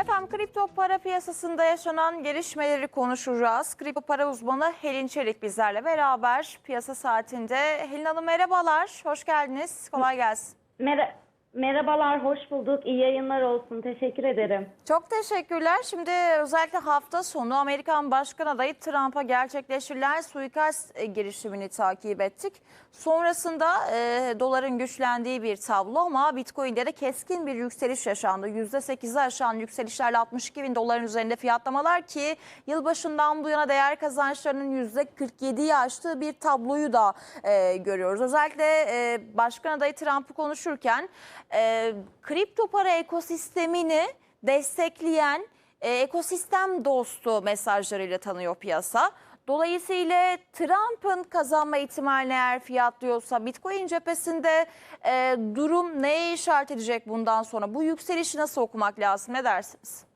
Efendim kripto para piyasasında yaşanan gelişmeleri konuşacağız. Kripto para uzmanı Helin Çelik bizlerle beraber piyasa saatinde. Helin Hanım merhabalar, hoş geldiniz, kolay gelsin. Mer- Merhabalar, hoş bulduk. İyi yayınlar olsun. Teşekkür ederim. Çok teşekkürler. Şimdi özellikle hafta sonu Amerikan Başkan adayı Trump'a gerçekleştirilen suikast e, girişimini takip ettik. Sonrasında e, doların güçlendiği bir tablo ama Bitcoin'de de keskin bir yükseliş yaşandı. %8'i aşan yükselişlerle 62 bin doların üzerinde fiyatlamalar ki yılbaşından bu yana değer kazançlarının %47'yi aştığı bir tabloyu da e, görüyoruz. Özellikle e, Başkan adayı Trump'ı konuşurken e, kripto para ekosistemini destekleyen e, ekosistem dostu mesajlarıyla tanıyor piyasa. Dolayısıyla Trump'ın kazanma ihtimalini eğer fiyatlıyorsa Bitcoin cephesinde e, durum neye işaret edecek bundan sonra? Bu yükselişi nasıl okumak lazım? Ne dersiniz?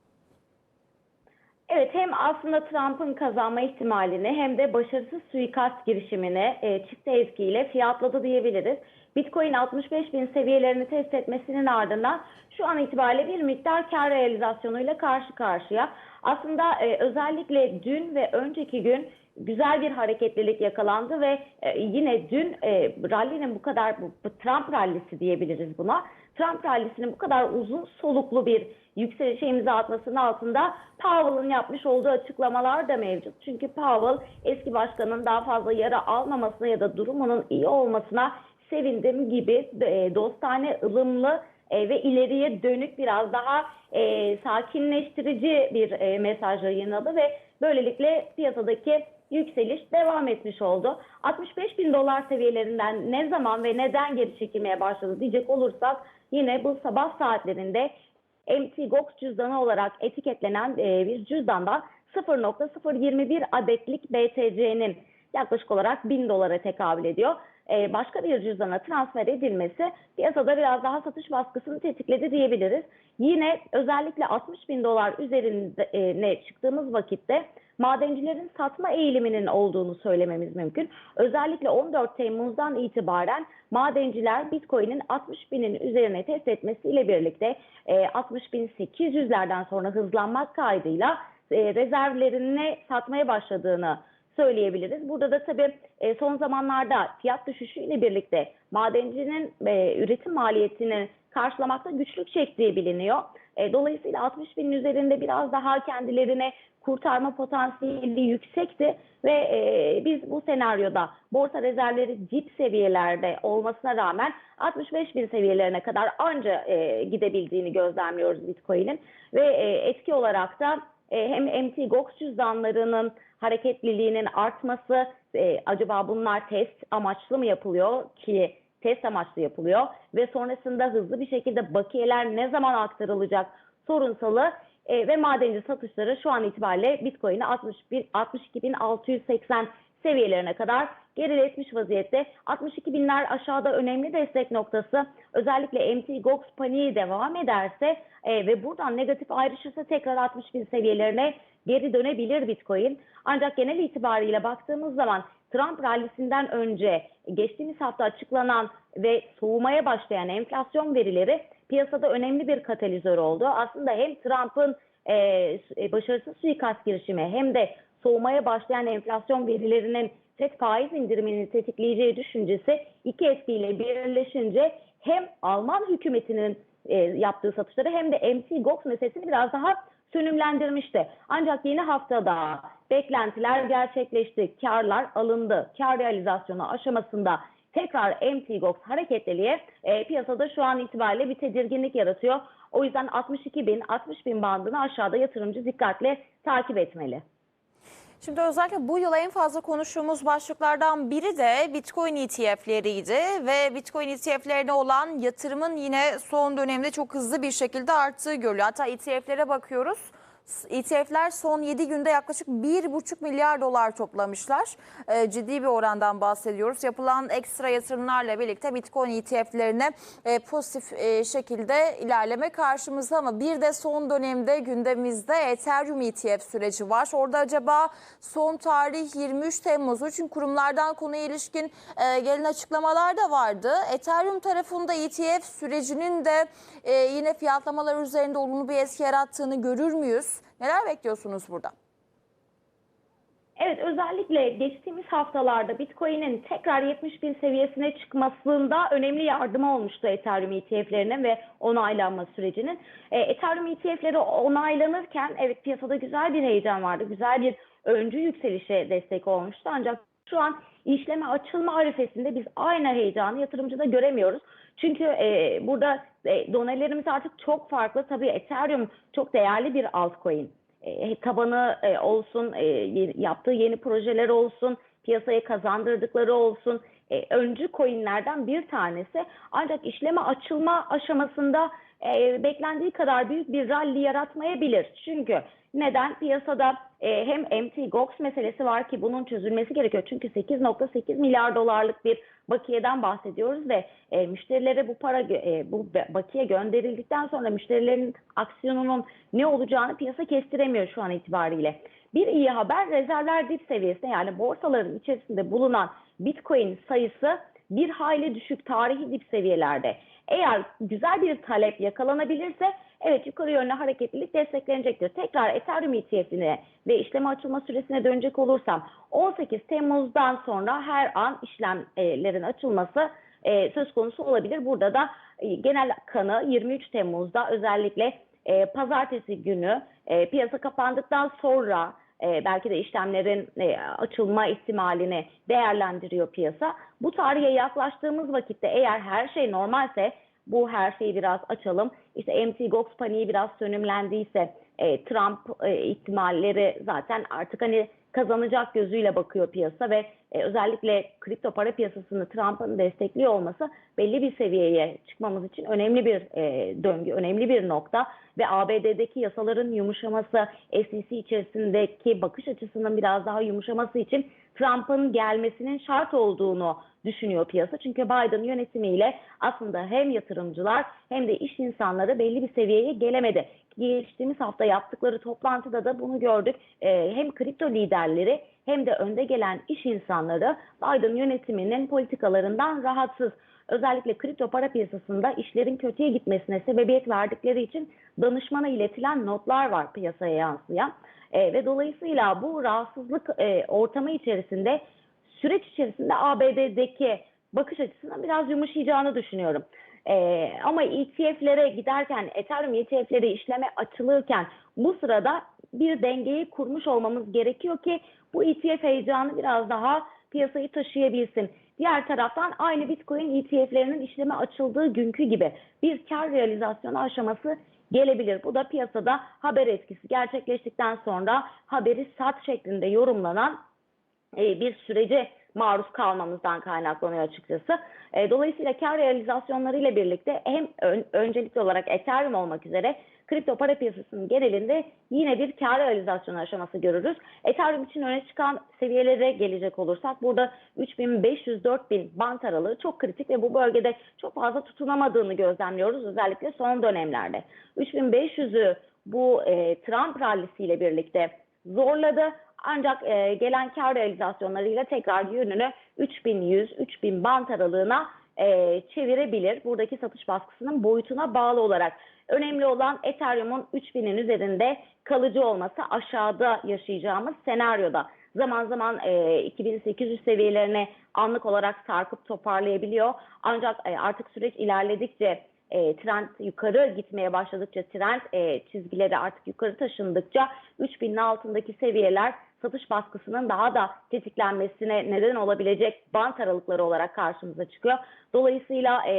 Evet, hem aslında Trump'ın kazanma ihtimalini hem de başarısız suikast girişimini e, çift etkiyle fiyatladı diyebiliriz. Bitcoin 65 bin seviyelerini test etmesinin ardından şu an itibariyle bir miktar kar realizasyonuyla karşı karşıya. Aslında e, özellikle dün ve önceki gün güzel bir hareketlilik yakalandı ve e, yine dün e, rally'nin bu kadar bu, bu Trump rallisi diyebiliriz buna. Trump rallisinin bu kadar uzun soluklu bir yükselişe imza atmasının altında Powell'ın yapmış olduğu açıklamalar da mevcut. Çünkü Powell eski başkanın daha fazla yara almamasına ya da durumunun iyi olmasına sevindim gibi e, dostane, ılımlı e, ve ileriye dönük biraz daha e, sakinleştirici bir e, mesaj yayınladı ve böylelikle piyasadaki yükseliş devam etmiş oldu. 65 bin dolar seviyelerinden ne zaman ve neden geri çekilmeye başladı diyecek olursak yine bu sabah saatlerinde MT Gox cüzdanı olarak etiketlenen e, bir cüzdanda 0.021 adetlik BTC'nin yaklaşık olarak 1000 dolara tekabül ediyor. E, başka bir cüzdana transfer edilmesi piyasada biraz daha satış baskısını tetikledi diyebiliriz. Yine özellikle 60 bin dolar üzerine çıktığımız vakitte madencilerin satma eğiliminin olduğunu söylememiz mümkün. Özellikle 14 Temmuz'dan itibaren madenciler Bitcoin'in 60 binin üzerine test etmesiyle birlikte e, 60 bin 800'lerden sonra hızlanmak kaydıyla e, rezervlerini satmaya başladığını söyleyebiliriz. Burada da tabii e, son zamanlarda fiyat düşüşüyle birlikte madencinin e, üretim maliyetini karşılamakta güçlük çektiği biliniyor. E, dolayısıyla 60 binin üzerinde biraz daha kendilerine kurtarma potansiyeli yüksekti ve e, biz bu senaryoda borsa rezervleri dip seviyelerde olmasına rağmen 65 bin seviyelerine kadar anca e, gidebildiğini gözlemliyoruz Bitcoin'in. Ve e, etki olarak da e, hem MT Gox cüzdanlarının hareketliliğinin artması, e, acaba bunlar test amaçlı mı yapılıyor ki test amaçlı yapılıyor? Ve sonrasında hızlı bir şekilde bakiyeler ne zaman aktarılacak sorunsalı e, ve madenci satışları şu an itibariyle Bitcoin'i 61 62.680 seviyelerine kadar geriletmiş vaziyette. 62 binler aşağıda önemli destek noktası. Özellikle MT Gox paniği devam ederse e, ve buradan negatif ayrışırsa tekrar 60 bin seviyelerine geri dönebilir Bitcoin. Ancak genel itibariyle baktığımız zaman Trump rallisinden önce geçtiğimiz hafta açıklanan ve soğumaya başlayan enflasyon verileri piyasada önemli bir katalizör oldu. Aslında hem Trump'ın e, başarısız suikast girişimi hem de soğumaya başlayan enflasyon verilerinin FED faiz indirimini tetikleyeceği düşüncesi iki etkiyle birleşince hem Alman hükümetinin e, yaptığı satışları hem de MC Gox meselesini biraz daha sönümlendirmişti. Ancak yeni haftada beklentiler gerçekleşti, karlar alındı, kar realizasyonu aşamasında tekrar MT Gox hareketliliğe e, piyasada şu an itibariyle bir tedirginlik yaratıyor. O yüzden 62 bin, 60 bin bandını aşağıda yatırımcı dikkatle takip etmeli. Şimdi özellikle bu yıl en fazla konuştuğumuz başlıklardan biri de Bitcoin ETF'leriydi ve Bitcoin ETF'lerine olan yatırımın yine son dönemde çok hızlı bir şekilde arttığı görülüyor. Hatta ETF'lere bakıyoruz. ETF'ler son 7 günde yaklaşık 1,5 milyar dolar toplamışlar. E, ciddi bir orandan bahsediyoruz. Yapılan ekstra yatırımlarla birlikte Bitcoin ETF'lerine e, pozitif e, şekilde ilerleme karşımızda ama bir de son dönemde gündemimizde Ethereum ETF süreci var. Orada acaba son tarih 23 Temmuz çünkü kurumlardan konuya ilişkin e, gelen açıklamalar da vardı. Ethereum tarafında ETF sürecinin de e, yine fiyatlamalar üzerinde olumlu bir etki yarattığını görür müyüz? Neler bekliyorsunuz burada? Evet özellikle geçtiğimiz haftalarda Bitcoin'in tekrar 70 bin seviyesine çıkmasında önemli yardımı olmuştu Ethereum ETF'lerine ve onaylanma sürecinin. E, Ethereum ETF'leri onaylanırken evet piyasada güzel bir heyecan vardı. Güzel bir öncü yükselişe destek olmuştu. Ancak şu an işleme açılma arifesinde biz aynı heyecanı yatırımcıda göremiyoruz. Çünkü e, burada e, donelerimiz artık çok farklı. Tabii Ethereum çok değerli bir altcoin e, tabanı e, olsun, e, yaptığı yeni projeler olsun, piyasaya kazandırdıkları olsun, e, öncü coinlerden bir tanesi. Ancak işleme açılma aşamasında e, beklendiği kadar büyük bir rally yaratmayabilir. Çünkü neden? Piyasada e, hem MT-GOX meselesi var ki bunun çözülmesi gerekiyor. Çünkü 8.8 milyar dolarlık bir bakiyeden bahsediyoruz ve e, müşterilere bu para e, bu bakiye gönderildikten sonra müşterilerin aksiyonunun ne olacağını piyasa kestiremiyor şu an itibariyle. Bir iyi haber rezervler dip seviyesinde yani borsaların içerisinde bulunan Bitcoin sayısı bir hayli düşük tarihi dip seviyelerde. Eğer güzel bir talep yakalanabilirse evet yukarı yönlü hareketlilik desteklenecektir. Tekrar Ethereum ETF'ine ve işleme açılma süresine dönecek olursam 18 Temmuz'dan sonra her an işlemlerin açılması e, söz konusu olabilir. Burada da e, genel kanı 23 Temmuz'da özellikle e, pazartesi günü e, piyasa kapandıktan sonra e, belki de işlemlerin e, açılma ihtimalini değerlendiriyor piyasa. Bu tarihe yaklaştığımız vakitte eğer her şey normalse bu her şeyi biraz açalım. İşte MT Gox paniği biraz sönümlendiyse e, Trump e, ihtimalleri zaten artık hani kazanacak gözüyle bakıyor piyasa ve e, özellikle kripto para piyasasını Trump'ın destekliyor olması belli bir seviyeye çıkmamız için önemli bir e, döngü, önemli bir nokta ve ABD'deki yasaların yumuşaması, SEC içerisindeki bakış açısının biraz daha yumuşaması için Trump'ın gelmesinin şart olduğunu düşünüyor piyasa. Çünkü Biden yönetimiyle aslında hem yatırımcılar hem de iş insanları belli bir seviyeye gelemedi. Geçtiğimiz hafta yaptıkları toplantıda da bunu gördük. Ee, hem kripto liderleri hem de önde gelen iş insanları Biden yönetiminin politikalarından rahatsız. Özellikle kripto para piyasasında işlerin kötüye gitmesine sebebiyet verdikleri için danışmana iletilen notlar var piyasaya yansıyan. E, ve dolayısıyla bu rahatsızlık e, ortamı içerisinde süreç içerisinde ABD'deki bakış açısından biraz yumuşayacağını düşünüyorum. E, ama ETF'lere giderken, Ethereum ETF'leri işleme açılırken bu sırada bir dengeyi kurmuş olmamız gerekiyor ki bu ETF heyecanı biraz daha piyasayı taşıyabilsin. Diğer taraftan aynı Bitcoin ETF'lerinin işleme açıldığı günkü gibi bir kar realizasyonu aşaması gelebilir. Bu da piyasada haber etkisi gerçekleştikten sonra haberi sat şeklinde yorumlanan bir sürece maruz kalmamızdan kaynaklanıyor açıkçası. E, dolayısıyla kar realizasyonları ile birlikte hem ön, öncelikli olarak Ethereum olmak üzere kripto para piyasasının genelinde yine bir kar realizasyonu aşaması görürüz. Ethereum için öne çıkan seviyelere gelecek olursak burada 3500-4000 bant aralığı çok kritik ve bu bölgede çok fazla tutunamadığını gözlemliyoruz özellikle son dönemlerde. 3500'ü bu e, Trump rallisiyle birlikte zorladı. Ancak e, gelen kar realizasyonlarıyla tekrar yönünü 3100-3000 bant aralığına e, çevirebilir. Buradaki satış baskısının boyutuna bağlı olarak. Önemli olan Ethereum'un 3000'in üzerinde kalıcı olması aşağıda yaşayacağımız senaryoda. Zaman zaman e, 2800 seviyelerine anlık olarak sarkıp toparlayabiliyor. Ancak e, artık süreç ilerledikçe e, trend yukarı gitmeye başladıkça trend e, çizgileri artık yukarı taşındıkça 3000'in altındaki seviyeler satış baskısının daha da tetiklenmesine neden olabilecek bant aralıkları olarak karşımıza çıkıyor. Dolayısıyla e,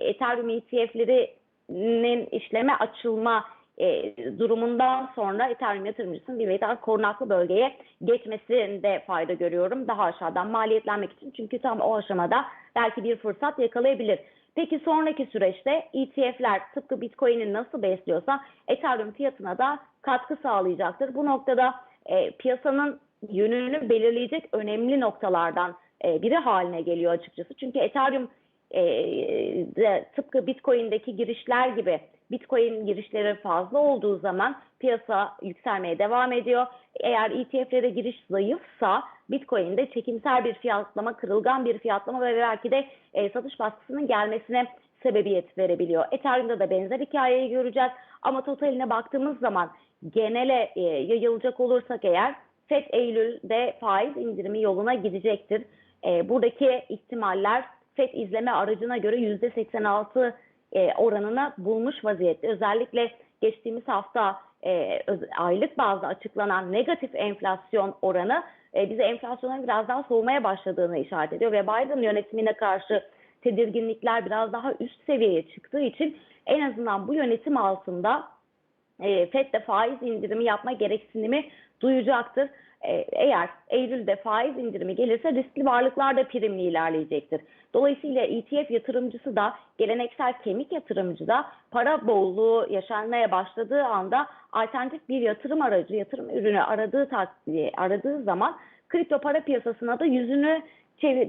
Ethereum ETF'lerinin işleme açılma e, durumundan sonra Ethereum yatırımcısının bir miktar korunaklı bölgeye geçmesinde fayda görüyorum. Daha aşağıdan maliyetlenmek için çünkü tam o aşamada belki bir fırsat yakalayabilir. Peki sonraki süreçte ETF'ler tıpkı Bitcoin'i nasıl besliyorsa Ethereum fiyatına da katkı sağlayacaktır. Bu noktada e, piyasanın yönünü belirleyecek önemli noktalardan e, biri haline geliyor açıkçası. Çünkü Ethereum e, de, tıpkı Bitcoin'deki girişler gibi Bitcoin girişleri fazla olduğu zaman piyasa yükselmeye devam ediyor. Eğer ETF'lere giriş zayıfsa Bitcoin'de çekimsel bir fiyatlama, kırılgan bir fiyatlama ve belki de e, satış baskısının gelmesine sebebiyet verebiliyor. Ethereum'da da benzer hikayeyi göreceğiz. Ama totaline baktığımız zaman genele e, yayılacak olursak eğer FED Eylül'de faiz indirimi yoluna gidecektir. E, buradaki ihtimaller FED izleme aracına göre %86 e, oranını bulmuş vaziyette. Özellikle geçtiğimiz hafta e, aylık bazda açıklanan negatif enflasyon oranı e, bize enflasyonun biraz daha soğumaya başladığını işaret ediyor ve Biden yönetimine karşı tedirginlikler biraz daha üst seviyeye çıktığı için en azından bu yönetim altında e, FED de faiz indirimi yapma gereksinimi duyacaktır. E, eğer Eylül'de faiz indirimi gelirse riskli varlıklar da primli ilerleyecektir. Dolayısıyla ETF yatırımcısı da geleneksel kemik yatırımcı da para bolluğu yaşanmaya başladığı anda alternatif bir yatırım aracı, yatırım ürünü aradığı takdiye, aradığı zaman kripto para piyasasına da yüzünü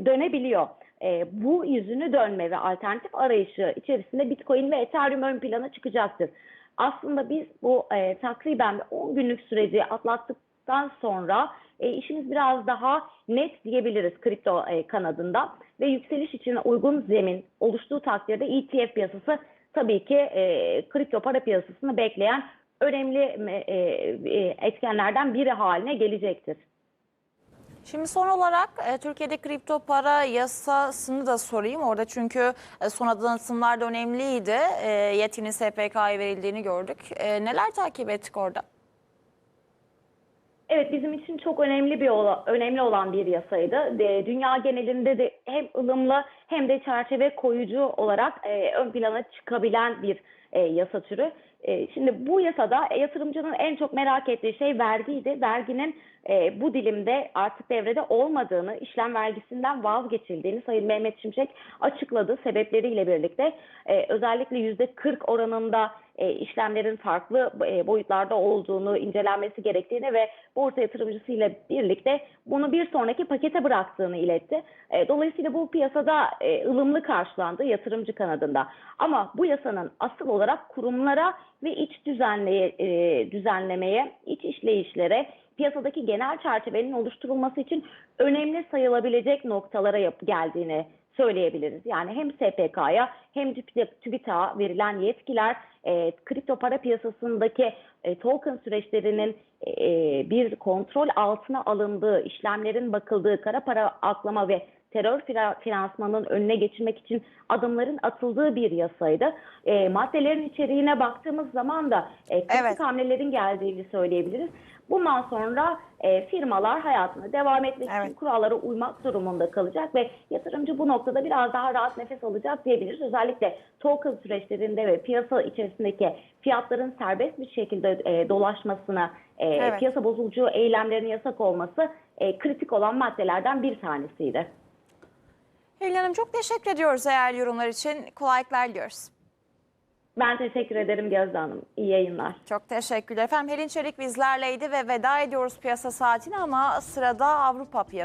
dönebiliyor. E, bu yüzünü dönme ve alternatif arayışı içerisinde Bitcoin ve Ethereum ön plana çıkacaktır. Aslında biz bu e, takriben 10 günlük süreci atlattıktan sonra e, işimiz biraz daha net diyebiliriz kripto e, kanadında ve yükseliş için uygun zemin oluştuğu takdirde ETF piyasası tabii ki e, kripto para piyasasını bekleyen önemli e, e, etkenlerden biri haline gelecektir. Şimdi son olarak e, Türkiye'de kripto para yasasını da sorayım. Orada çünkü e, son adımlar da önemliydi. E, yetkinin SPK'ya verildiğini gördük. E, neler takip ettik orada? Evet bizim için çok önemli bir önemli olan bir yasaydı. Dünya genelinde de hem ılımlı hem de çerçeve koyucu olarak e, ön plana çıkabilen bir e, yasa türü. E, şimdi bu yasada yatırımcının en çok merak ettiği şey vergiydi. Verginin e, bu dilimde artık devrede olmadığını, işlem vergisinden vazgeçildiğini Sayın Mehmet Şimşek açıkladı sebepleriyle birlikte. E, özellikle %40 oranında e, işlemlerin farklı e, boyutlarda olduğunu incelenmesi gerektiğini ve borsa yatırımcısıyla birlikte bunu bir sonraki pakete bıraktığını iletti. E, dolayısıyla bu piyasada e, ılımlı karşılandı yatırımcı kanadında. Ama bu yasanın asıl olarak kurumlara ve iç düzenleye, e, düzenlemeye, iç işleyişlere, piyasadaki genel çerçevenin oluşturulması için önemli sayılabilecek noktalara yap- geldiğini söyleyebiliriz. Yani hem SPK'ya hem TÜBİTAK'a verilen yetkiler e, kripto para piyasasındaki e, token süreçlerinin e, bir kontrol altına alındığı, işlemlerin bakıldığı, kara para aklama ve terör fina- finansmanının önüne geçilmek için adımların atıldığı bir yasaydı. E, maddelerin içeriğine baktığımız zaman da e, kritik Evet. hamlelerin geldiğini söyleyebiliriz. Bundan sonra e, firmalar hayatına devam etmek için Evet. kurallara uymak durumunda kalacak ve yatırımcı bu noktada biraz daha rahat nefes alacak diyebiliriz. Özellikle token süreçlerinde ve piyasa içerisindeki fiyatların serbest bir şekilde e, dolaşmasına, e, Evet. piyasa bozucu eylemlerin yasak olması e, kritik olan maddelerden bir tanesiydi. Helin Hanım çok teşekkür ediyoruz değerli yorumlar için. Kolaylıklar diliyoruz. Ben teşekkür ederim Gözde Hanım. İyi yayınlar. Çok teşekkürler. Efendim Helin Çelik bizlerleydi ve veda ediyoruz piyasa saatine ama sırada Avrupa piyasası.